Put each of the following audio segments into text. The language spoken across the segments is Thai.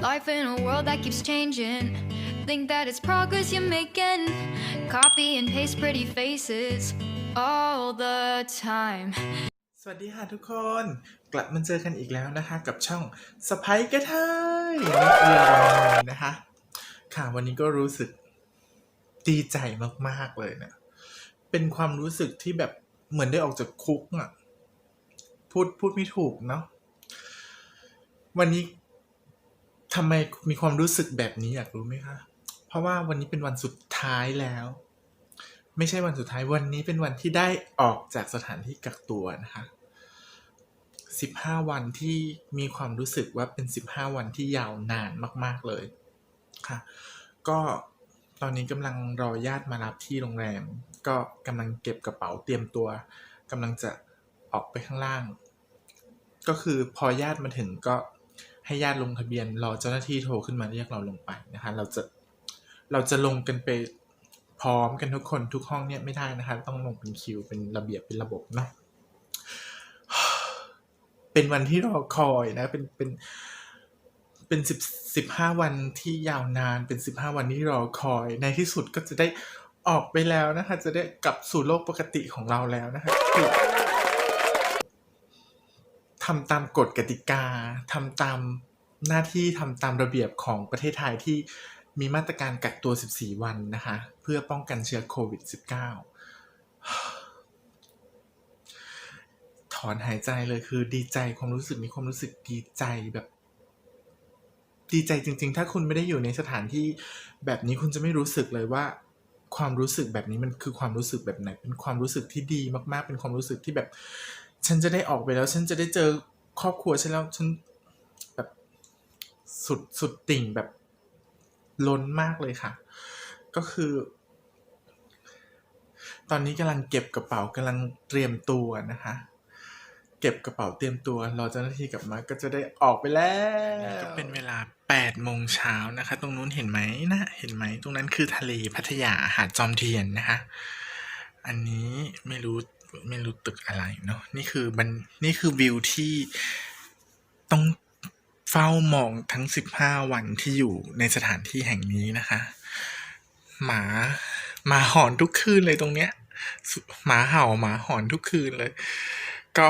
Life in a world that keeps changing. Think that it's progress you're making. Copy and paste pretty faces all the time. สวัสดีค่ะทุกคน กลับมาเจอกันอีกแล้วนะคะ กับช่องสไปกระเทยนี่เอือรอนะคะ ค่ะวันนี้ก็รู้สึกดีใจมากๆเลยเนะี่ยเป็นความรู้สึกที่แบบเหมือนได้ออกจากคุกอะ่ะ พูดพูดไม่ถูกเนาะวันนี้ ทำไมมีความรู้สึกแบบนี้อยากรู้ไหมคะ เพราะว่าวันนี้เป็นวันสุดท้ายแล้ว ไม่ใช่วันสุดท้ายวันนี้เป็นวันที่ได้ออกจากสถานที่กักตัวนะคะสิบห้าวันที่มีความรู้สึกว่าเป็นสิบห้าวันที่ยาวนานมาก ๆเลยค่ะ ก็ตอนนี้กำลังรอญาติมารับที่โรงแรม ก็กำลังเก็บกระเป๋าเตรียมตัวกำลังจะออกไปข้างล่าง ก็คือพอญาติมาถึงก็ ให้ญาติลงทะเบียนรอเจ้าหน้าที่โทรขึ้นมาเรียกเราลงไปนะคะเราจะเราจะลงกันไปพร้อมกันทุกคนทุกห้องเนี่ยไม่ได้นะคะ ต้องลงเป็นคิวเป็นระเบียบเป็นระบบเนาะเป็นวันที่รอคอยนะ เป็นเป็นเป็นสิบสิบห้าวันที่ยาวนานเป็นสิบห้าวันที่รอคอย ในที่สุดก็จะได้ออกไปแล้วนะคะ จะได้กลับสู่โลกปกติของเราแล้วนะคะ ทำตามกฎกติกาทำตามหน้าที่ทำตามระเบียบของประเทศไทยที่มีมาตรการกักตัว 14 วันนะคะ เพื่อป้องกันเชื้อโควิด -19 ถอนหายใจเลยคือดีใจความรู้สึกมีความรู้สึกดีใจแบบ ดีใจจริง ๆ ถ้าคุณไม่ได้อยู่ในสถานที่แบบนี้คุณจะไม่รู้สึกเลยว่า ความรู้สึกแบบนี้มันคือความรู้สึกแบบไหน เป็นความรู้สึกที่ดีมาก ๆ เป็นความรู้สึกที่แบบ ฉันจะได้ออกไปแล้ว ฉันจะได้เจอครอบครัวฉันแล้วฉันแบบสุดสุดติ่งแบบล้นมากเลยค่ะ ก็คือ ตอนนี้กำลังเก็บกระเป๋ากำลังเตรียมตัวนะคะ เก็บกระเป๋าเตรียมตัวรอเจ้าหน้าที่กลับมาก็จะได้ออกไปแล้วก็เป็นเวลา8โมงเช้านะคะ ตรงนู้นเห็นไหมนะเห็นไหมตรงนั้นคือทะเลพัทยาหาดจอมเทียนนะคะ อันนี้ไม่รู้ ไม่รู้ตึกอะไรเนาะนี่คือมันนี่คือวิวที่ต้องเฝ้ามองทั้ง15วันที่อยู่ในสถานที่แห่งนี้นะคะ หมาหมาหอนทุกคืนเลยตรงเนี้ยหมาเห่าหมาหอนทุกคืนเลย ก็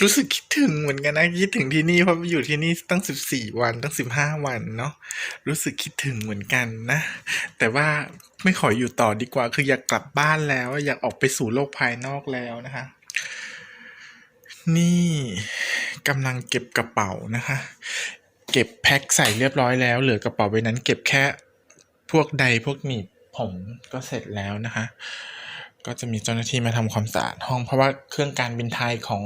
รู้สึกคิดถึงเหมือนกันนะคิดถึงที่นี่เพราะอยู่ที่นี่ตั้งสิบสี่วันตั้งสิบห้าวันเนาะรู้สึกคิดถึงเหมือนกันนะ แต่ว่า ไม่ขออยู่ต่อดีกว่า คืออยากกลับบ้านแล้ว อยากออกไปสู่โลกภายนอกแล้วนะคะ นี่กำลังเก็บกระเป๋านะคะ เก็บแพ็คใส่เรียบร้อยแล้ว เหลือกระเป๋าใบนั้น เก็บแค่พวกใดพวกหนีบผมก็เสร็จแล้วนะคะ ก็จะมีเจ้าหน้าที่มาทำความสะอาดห้องเพราะว่าเครื่องการบินไทยของ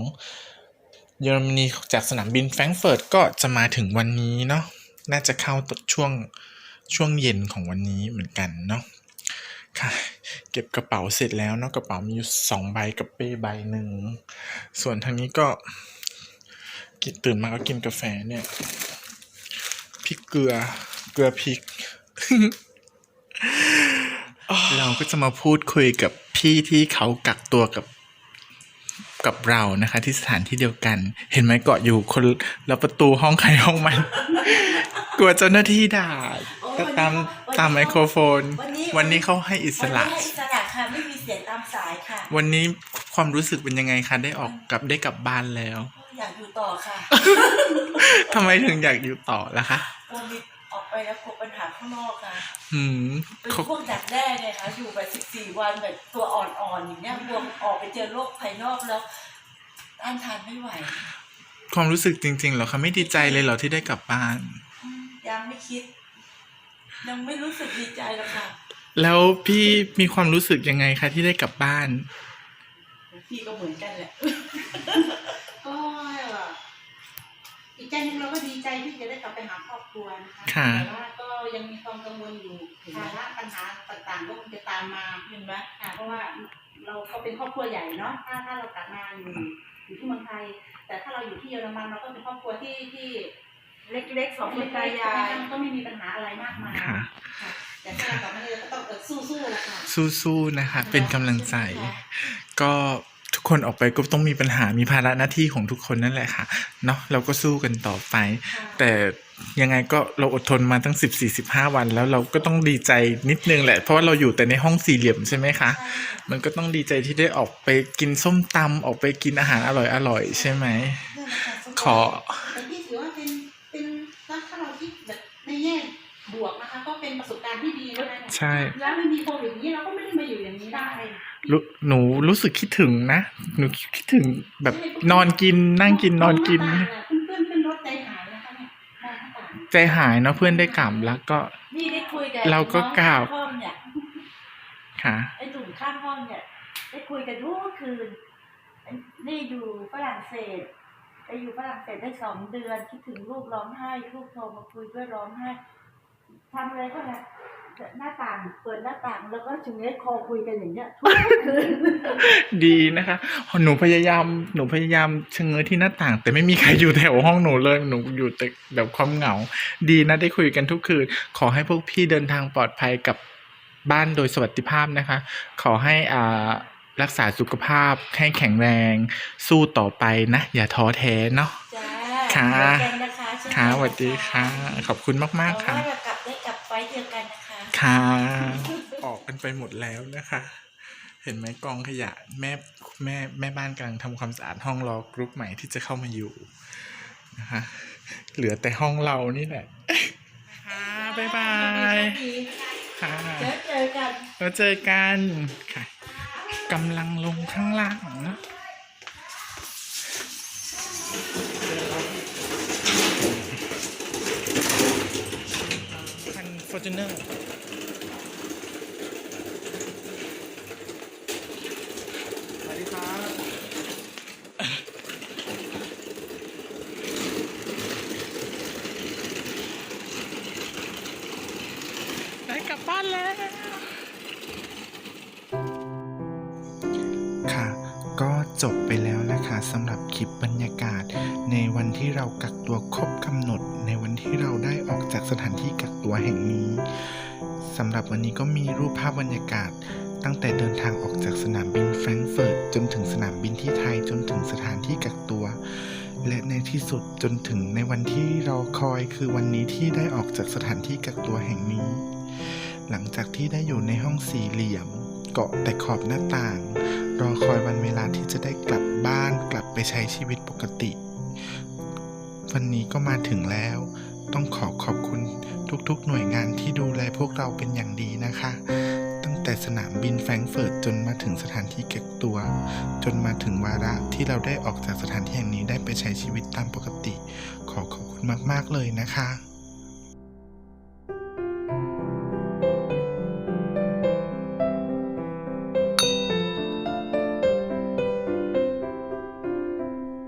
เยอรมนีจากสนามบินแฟรงก์เฟิร์ตก็จะมาถึงวันนี้เนาะน่าจะเข้าช่วงช่วงเย็นของวันนี้เหมือนกันเนาะ เก็บกระเป๋าเสร็จแล้วเนาะกระเป๋ามีอยู่สองใบกับเป้ใบหนึ่งส่วนทางนี้ก็กินตื่นมาก็กินกาแฟเนี่ยพริกเกลือเกลือพริก เราก็จะมาพูดคุยกับพี่ที่เขากักตัวกับกับเรานะคะ ที่สถานที่เดียวกัน เห็นไหมเกาะอยู่คนละประตูห้องใครห้องมัน กลัวเจ้าหน้าที่ด่าก็ตามตามไมโครโฟน วันนี้เขาให้อิสระามสายค่ะ วันนี้ความรู้สึกเป็นยังไงคะได้ออกกลับได้กลับบ้านแล้ว อยากอยู่ต่อค่ะ ทำไมถึงอยากอยู่ต่อล่ะคะกลัวมีออกไปแล้วกลัวปัญหาข้างนอกค่ะหืมเป็นเขาพวกดักแด้ไงคะอยู่แบบสิบสี่วันแบบตัวอ่อนๆอย่างเนี้ยกลัวออกไปเจอโลกภายนอกแล้วต้านทานไม่ไหวความรู้สึกจริงๆเหรอคะไม่ดีใจเลยเหรอที่ได้กลับบ้าน อืมยังไม่คิด ยังไม่รู้สึกดีใจหรอกค่ะ แล้วพี่มีความรู้สึกยังไงคะที่ได้กลับบ้าน พี่ก็เหมือนกันแหละ ก็อีกใจหนึงเราก็ดีใจที่จะได้กลับไปหาครอบครัวนะคะค่ะ แต่ว่าก็ยังมีความกังวลอยู่ภาระปัญหาต่างๆก็คงจะตามมาเห็นไหมค่ะเพราะว่าเราก็เป็นครอบครัวใหญ่เนาะถ้าถ้าเรากลับมาอยู่อยู่ที่เมืองไทย แต่ถ้าเราอยู่ที่เยอรมันเราก็เป็นครอบครัวที่ที่ เล็กๆสองคนตายายก็ไม่มีปัญหาอะไรมากมายค่ะค่ะแต่ถ้าเรากลับมาเนี่ยก็ต้องเออสู้ๆแหละค่ะสู้ๆนะคะ เป็นกำลังใจ ก็กคนออกไปก็ต้องมีปัญหามีภาระหน้าที่ของทุกคนนั่นแหละค่ะเนาะเราก็สู้กันต่อไป แต่ยังไงก็เราอดทนมาตั้งสิบสี่สิบห้าวัน แล้วเราก็ต้องดีใจนิดนึงแหละ เพราะว่าเราอยู่แต่ในห้องสี่เหลี่ยมใช่ไหมคะ มันก็ต้องดีใจที่ได้ออกไปกินส้มตำออกไปกินอาหารอร่อยๆใช่ไหมขอ วกนะคะ ก็เป็นประสบการณ์ที่ดีนะคะเนี่ยใช่ แล้วไม่มีโควิดอย่างนี้เราก็ไม่ได้มาอยู่อย่างนี้ได้รู้หนูรู้สึกคิดถึงนะ หนูคิดถึงแบบนอนกินนั่งกินนอนกิน เพื่อนๆขึ้นรถใจหายนะคะเนี่ยมองหน้าต่างใจหายเนาะเพื่อนได้กลับแล้วก็ นี่ได้คุยกับเราก็กราบ น้องข้างห้องเนี่ยค่ะ ไอ้หนุ่มข้างห้องเนี่ยได้คุยกันทุกคืนไอ้นี่อยู่ฝรั่งเศสไปอยู่ฝรั่งเศสได้สองเดือนคิดถึงลูกร้องไห้ลูกโทรมาคุยด้วยร้องไห้ ทำอะไรก็แหละหน้าต่างเปิดหน้าต่างแล้วก็ชงเงคอคุยกันอย่างเงี้ยทุกคืนดีนะคะ หนูพยายามหนูพยายามชะเง้อที่หน้าต่าง แต่ไม่มีใครอยู่แถวห้องหนูเลยหนูอยู่แต่แบบความเหงา ดีนะได้คุยกันทุกคืน ขอให้พวกพี่เดินทางปลอดภัยกับบ้านโดยสวัสดิภาพนะคะ ขอให้อ่ารักษาสุขภาพให้แข็งแรง สู้ต่อไปนะ อย่าท้อแท้เนาะจ้าค่ะเจอกันนะคะเช่นกันค่ะสวัสดีค่ะ ขอบคุณมาก ๆ ค่ะหวังว่า เรากลับได้กลับไฟล์เดียวกันนะคะค่ะ ออกกันไปหมดแล้วนะคะ เห็นไหมกองขยะแม่แม่แม่บ้านกำลังทำความสะอาดห้องรอกรุ๊ปใหม่ที่จะเข้ามาอยู่นะคะเหลือแต่ห้องเรานี่แหละค่ะบ๊ายบายค่ะเจอเจอกันแล้วเจอกันค่ะกำลังลงข้างล่างเนอะ จูเนอร์สวัสดีครับได้กลับบ้านแล้ว ค่ะ ก็จบไปแล้วนะคะสำหรับคลิปบรรยากาศ ในวันที่เรากักตัวครบกำหนด ในวันที่เราได้ออกจากสถานที่กักตัวแห่งนี้สำหรับวันนี้ก็มีรูปภาพบรรยากาศ ตั้งแต่เดินทางออกจากสนามบินแฟรงก์เฟิร์ตจนถึงสนามบินที่ไทยจนถึงสถานที่กักตัว และในที่สุดจนถึงในวันที่เราคอยคือวันนี้ที่ได้ออกจากสถานที่กักตัวแห่งนี้ หลังจากที่ได้อยู่ในห้องสี่เหลี่ยม เกาะแต่ขอบหน้าต่าง รอคอยวันเวลาที่จะได้กลับบ้านกลับไปใช้ชีวิตปกติ วันนี้ก็มาถึงแล้ว ต้องขอขอบคุณทุกๆ หน่วยงานที่ดูแลพวกเราเป็นอย่างดีนะคะ ตั้งแต่สนามบินแฟรงก์เฟิร์ตจนมาถึงสถานที่เก็บตัว จนมาถึงวาระที่เราได้ออกจากสถานที่แห่งนี้ได้ไปใช้ชีวิตตามปกติ ขอขอบคุณมากๆเลยนะคะ